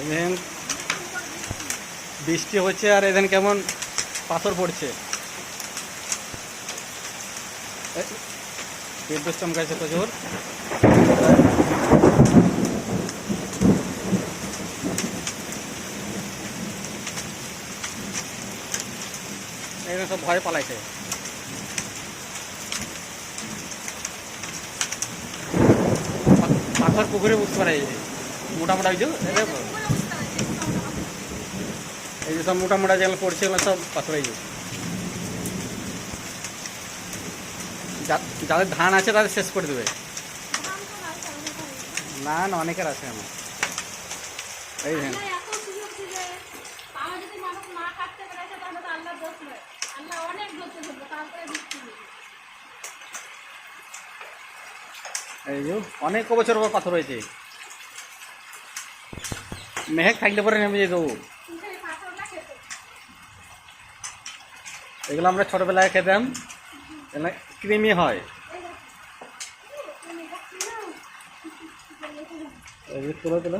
এদিন বৃষ্টি হচ্ছে আর এদিন কেমন পাথর পড়ছে। বিদ্যুৎ চমকাইছে প্রচুর। এখানে সব ভয় পালাইছে। পাথর পুকুরে বুঝতে পারে। এই যে। মোটা মোটা এই যে এই দেখো। এই যে সব মোটা মোটা যেগুলো পড়ছে এগুলো সব পাথর এই যে যাদের ধান আছে তাদের শেষ করে দেবে না না অনেকের আছে আমার এই ধান। এই যে অনেক বছর পর পাথর হয়েছে মেহেক থাকলে পরে নেমে যেত এগুলো আমরা ছোটবেলায় খেতাম। ক্রিমি হয়। হয়?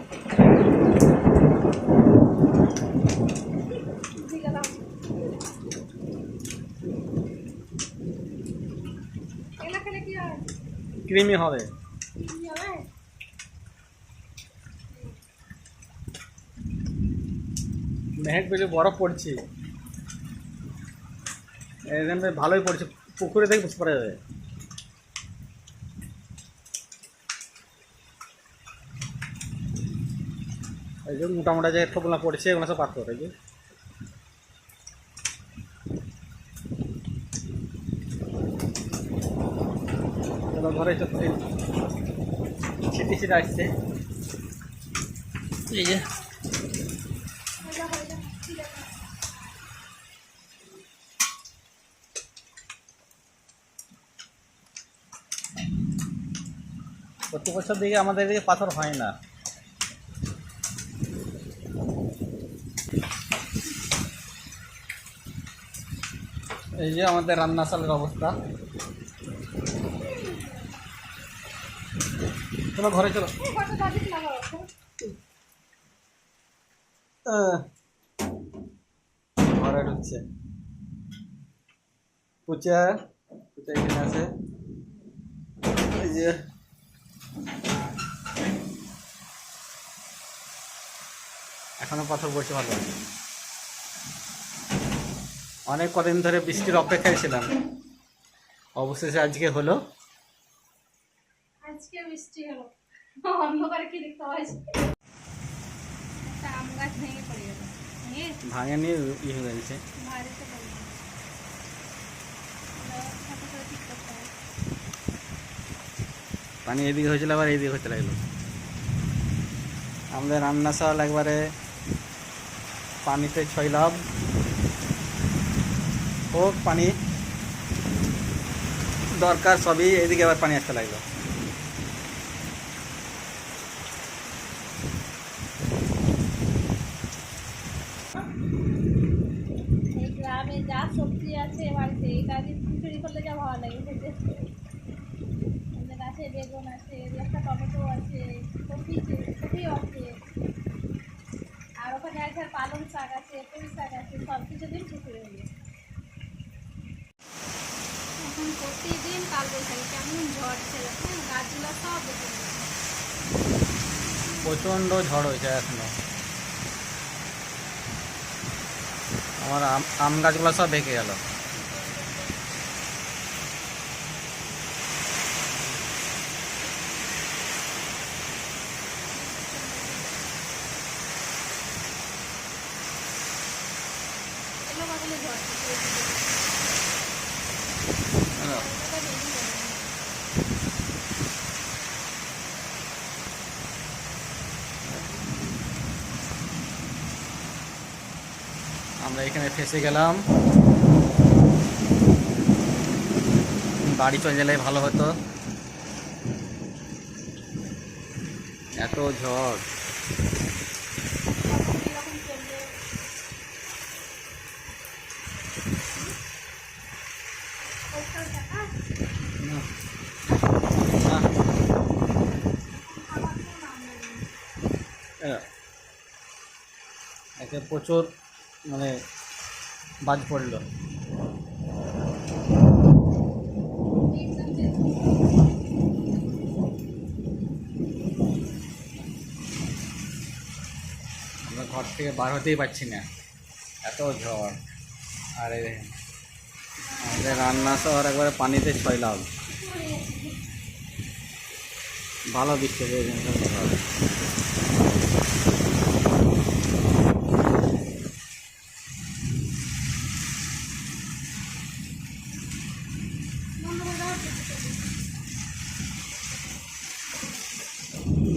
ক্রিমি হবে কি হবে? বেশি বরফ পড়ছে। এখানে ভালোই পড়ছে। পুকুরে থেকে বুঝতে পারা যাবে। এই যে মোটা মোটা যে ঠোকলা পড়ছে, এগুলো সব পাথর, এই যে। ঘরে ছিটি ছিটে আসছে। এই যে। যাবে। ঠিক আছে। প্রতি বছর দিকে আমাদের এদিকে পাথর হয় না এই যে আমাদের রান্নাশালের অবস্থা চলো ঘরে চলো পুচা এখানে আছে। এই যে। এখনও পাথর পড়ছে ভালো অনেক কদিন ধরে বৃষ্টির অপেক্ষায় ছিলাম। অবশেষে আজকে হলো। আজকে বৃষ্টি হলো। অন্ধকারে কি দেখতে একটা আম গাছ ভেঙে পড়ে ভেঙে নিয়ে ই হয়ে গেছে। পানি এদিকে হয়েছিল, আবার এইদিকে হতে লাগল। আমাদের রান্না চাল একবারে পানিতে ছইলাম হোক, পানি দরকার সবই, এদিকে আবার পানি আসতে লাগল এই গ্রামে যা সবজি আছে বাড়িতে এটা দিয়ে খিচুড়ি করলে যা ভালো লাগে খেতে আমাদের গাছে বেগুন আছে এই একটা টমেটো আছে, কপি কপিও আছে। আর ওখানে আছে পালং শাক আছে পুঁই শাক আছে, সব কিছু দিন পুকুরে এখন প্রতিদিন কাল বৈশাখী, কেমন ঝড় ছিল হ্যাঁ গাছগুলো সব বেঁচে প্রচণ্ড ঝড় হয়েছে এখনও। আমার আম আম গাছগুলো সব ভেঙে গেল এগুলো বাদলে ঝড় ছিল ওটা বেরিয়ে যাবে। আমরা এখানে ফেসে গেলাম। বাড়ি চলে গেলে ভালো হতো। এত ঝড়। প্রচুর মানে বাজ পড়ল। আমরা ঘর থেকে বার হতেই পারছি না। এত ঝড়। আর আমাদের রান্না শহর একবারে পানিতে ছয়লাম। ভালো বৃষ্টি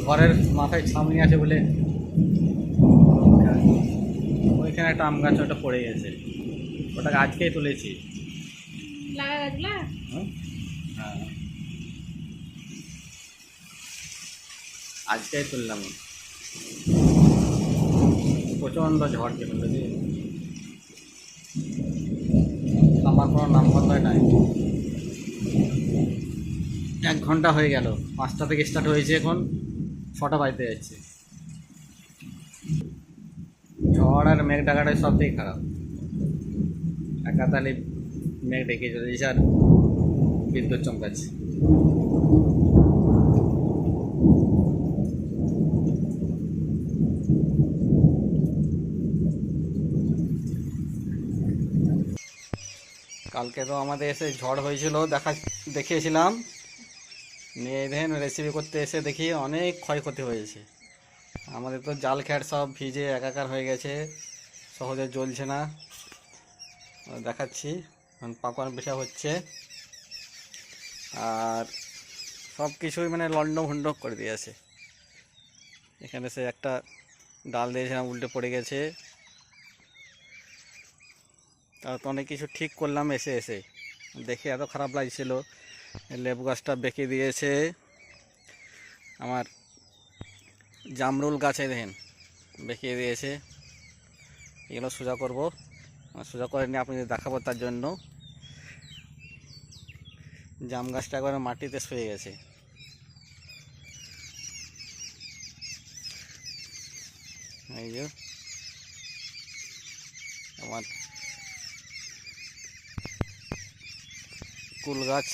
ঘরের মাথায় ছাউনি আছে বলে ওইখানে একটা আম গাছ ওটা পড়ে গেছে। ওটাকে আজকেই তুলেছি। হ্যাঁ। আজকেই তুললাম। প্রচণ্ড ঝড় ছিল বুঝলি? আমার কোনো নাম বন্ধই নাই। এক ঘণ্টা হয়ে গেল। পাঁচটা থেকে স্টার্ট হয়েছে এখন। ছটা বাজতে যাচ্ছে। ঝড় আর মেঘ ডাকাটাই সব থেকে খারাপ। একাতালি মেঘ ডেকে চলেছে আর বিদ্যুৎ চমকাচ্ছে। কালকে তো আমাদের এসে ঝড় হয়েছিল, দেখা দেখিয়েছিলাম। নিয়ে দেখেন রেসিপি করতে এসে দেখি অনেক ক্ষয়ক্ষতি হয়েছে। আমাদের তো জাল খ্যাট সব ভিজে একাকার হয়ে গেছে, সহজে জ্বলছে না। দেখাচ্ছি পাকন পেশা হচ্ছে। আর সব কিছুই মানে লন্ড ভন্ড করে দিয়েছে এখানে সে একটা ডাল দিয়েছিলাম, উল্টে পড়ে গেছে। আর তো অনেক কিছু ঠিক করলাম এসে এসে। দেখে এত খারাপ লাগছিল। লেবু গাছটা বেঁকে দিয়েছে। আমার জামরুল গাছে দেখেন বেঁকিয়ে দিয়েছে। এগুলো সোজা করব। সোজা করে নিয়ে আপনাদের দেখাবো তার জন্য। জাম গাছটা একবারে মাটিতে শুয়ে গেছে। এই যে, আমার কুল গাছ।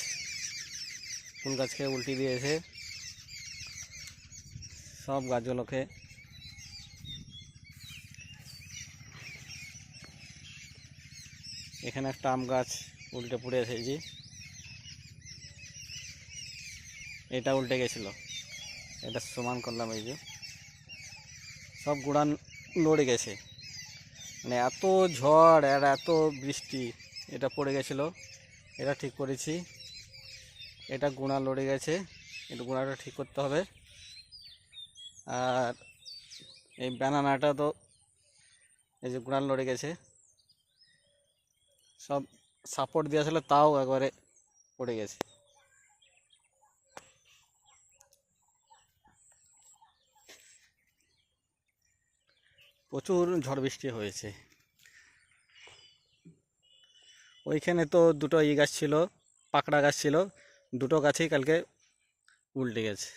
কুল গাছকে উল্টি দিয়েছে সব গাছগুলোকে এখানে একটা আম গাছ উল্টে পড়ে এসেছি। এটা উল্টে গেছিল। এটা সমান করলাম এই যে। সব গুড়ান লড়ে গেছে। মানে এত ঝড় আর এত বৃষ্টি, এটা পড়ে গেছিল। এটা ঠিক করেছি। এটা গুণা লড়ে গেছে। এটা গুণাটা ঠিক করতে হবে। আর এই ব্যানানাটা তো এই যে গুণাল লড়ে গেছে। সব সাপোর্ট দেওয়া ছিল তাও একবারে পড়ে গেছে। প্রচুর ঝড় বৃষ্টি হয়েছে। ওইখানে তো দুটো ই গাছ ছিল, পাকড়া গাছ ছিল। দুটো গাছেই কালকে উল্টে গেছে।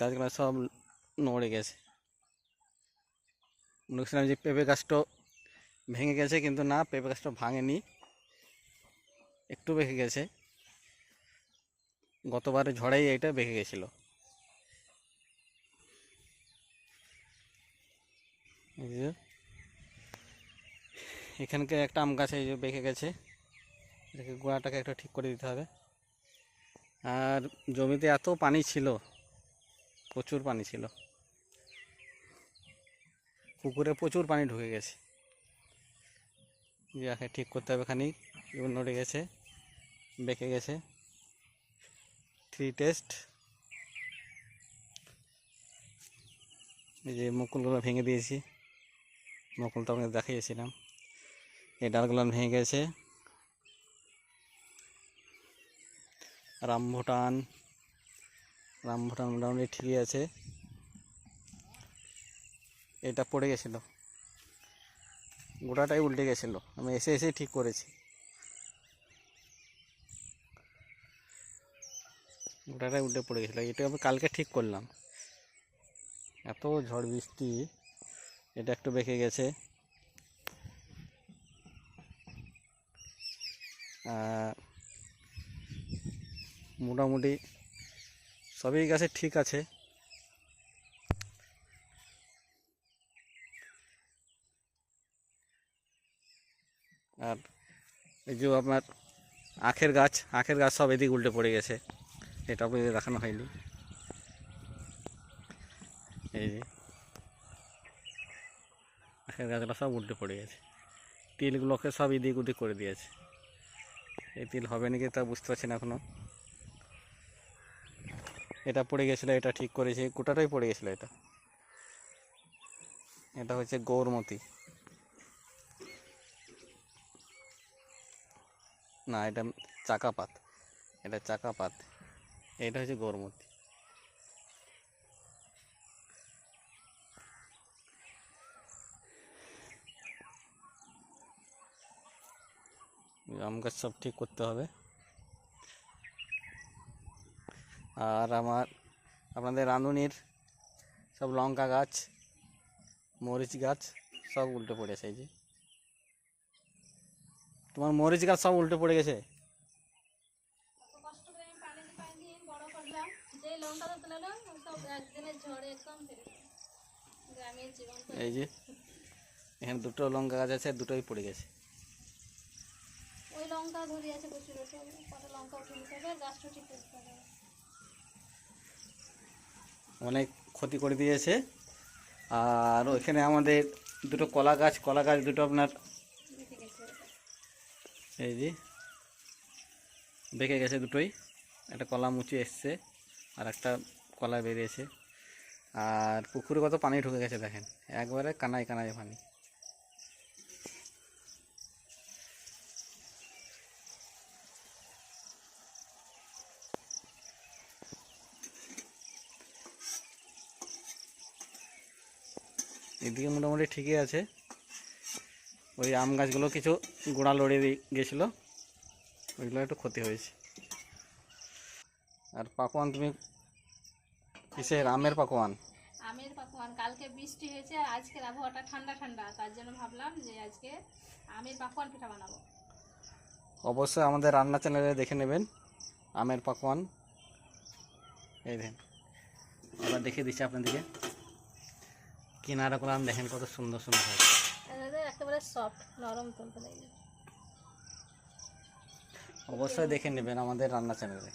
গাছগুলো সব নড়ে গেছে। করছিলাম যে পেঁপে গাছটা ভেঙে গেছে, কিন্তু না, পেঁপে গাছটা ভাঙেনি। একটু বেঁকে গেছে। গতবারে ঝড়েই এইটা বেঁকে গেছিল। এই যে এখানকে একটা আম গাছে বেঁকে গেছে। এটাকে গোড়াটাকে একটু ঠিক করে দিতে হবে। আর জমিতে এত পানি ছিল, প্রচুর পানি ছিল। পুকুরে প্রচুর পানি ঢুকে গেছে। যাকে ঠিক করতে হবে খানিক নড়ে গেছে, বেঁকে গেছে। থ্রি টেস্ট এই যে মুকুলগুলো ভেঙে দিয়েছি। মুকুল তো আপনাকে দেখিয়েছিলাম এই ডালগুলো ভেঙে গেছে। রামভুটান রামভুটান মোটামুটি ঠিকই আছে। এটা পড়ে গেছিল। গোটাটাই উল্টে গেছিল। আমি এসে এসে ঠিক করেছি। গোটাটাই উল্টে পড়ে গেছিল। এটা আমি কালকে ঠিক করলাম। এত ঝড় বৃষ্টি, এটা একটু বেঁকে গেছে। আর মোটামুটি সবই গাছে ঠিক আছে। আর এই যে আপনার আখের গাছ আখের গাছ সব এদিক উল্টে পড়ে গেছে। এটা আপনাদের দেখানো হয়নি। এই যে আখের গাছগুলো সব উল্টে পড়ে গেছে। তিলগুলোকে সব এদিক ওদিক করে দিয়েছে। এই তিল হবে নাকি তা বুঝতে পারছি না এখনও। এটা পড়ে গেছিল, এটা ঠিক করেছে, গোটাটাই পড়ে গেছিল এটা। এটা হচ্ছে গৌরমতি। না, এটা চাকাপাত। এটা চাকাপাত। এটা হচ্ছে গৌরমতি। আম গাছ সব ঠিক করতে হবে। আর আমার আপনাদের রাঁধুনির সব লঙ্কা গাছ মরিচ গাছ সব উল্টে পড়েছে এই যে। তোমার মরিচ গাছ সব উল্টে পড়ে গেছে? এই যে এখানে দুটো লঙ্কা গাছ আছে দুটোই পড়ে গেছে। ওই লঙ্কা ধরে আছে প্রচুর লঙ্কা উঠে নিতে হবে গাছটা ঠিক করতে হবে। অনেক ক্ষতি করে দিয়েছে। আর ওইখানে আমাদের দুটো কলা গাছ কলা গাছ দুটো আপনার। এই যে বেঁকে গেছে দুটোই। একটা কলা মুচি এসছে, আর একটা কলা বেরিয়েছে। আর পুকুরে কত পানি ঢুকে গেছে দেখেন। একবারে কানায় কানায় পানি। এদিকে মোটামুটি ঠিকই আছে। ওই আম গাছগুলো কিছু গোড়া লড়ে গেছিল। ওইগুলো একটু ক্ষতি হয়েছে। আর পাকোয়ান তুমি কিসের? আমের পাকোয়ান? আমের পাকোয়ান। কালকে বৃষ্টি হয়েছে আজকের আবহাওয়াটা ঠান্ডা ঠান্ডা। তার জন্য ভাবলাম যে আজকে আমের পাকোয়ান পিঠা বানাবো। অবশ্যই আমাদের রান্না চ্যানেলে দেখে নেবেন আমের পাকোয়ান। এই দেখেন এবার দেখিয়ে দিচ্ছি আপনাদেরকে। কিনারা করে আম দেখেন কত সুন্দর সুন্দর হয়েছে একেবারে সফট নরম অবশ্যই দেখে নেবেন আমাদের রান্না চ্যানেলে